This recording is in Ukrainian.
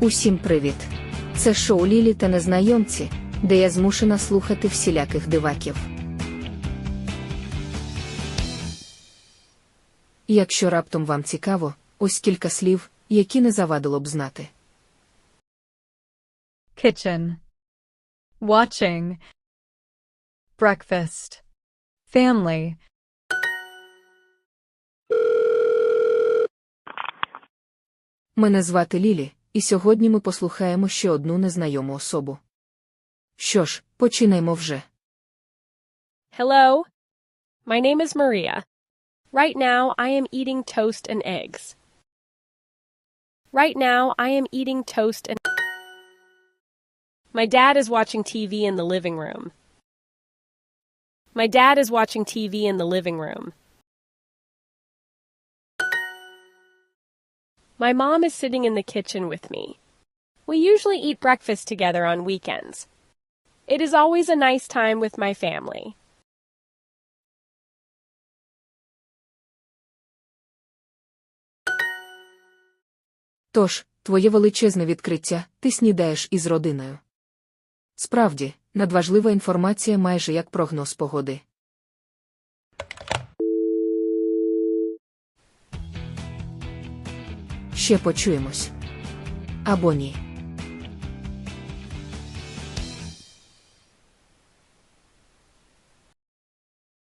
Усім привіт! Це шоу Лілі та незнайомці, де я змушена слухати всіляких диваків. Якщо раптом вам цікаво, ось кілька слів, які не завадило б знати. kitchen, watching, breakfast, family, Мене звати Лілі, і сьогодні ми послухаємо ще одну незнайому особу. Що ж, починаймо вже. Hello. My name is Maria. Right now, I am eating toast and eggs. Right now, I am eating toast and. My dad is watching TV in the living room. My dad is watching TV in the living room. My mom is sitting in the kitchen with me. We usually eat breakfast together on weekends. It is always a nice time with my family. Тож, твоє величезне відкриття, ти снідаєш із родиною. Справді, надважлива інформація майже як прогноз погоди. Ще почуємось. Або ні.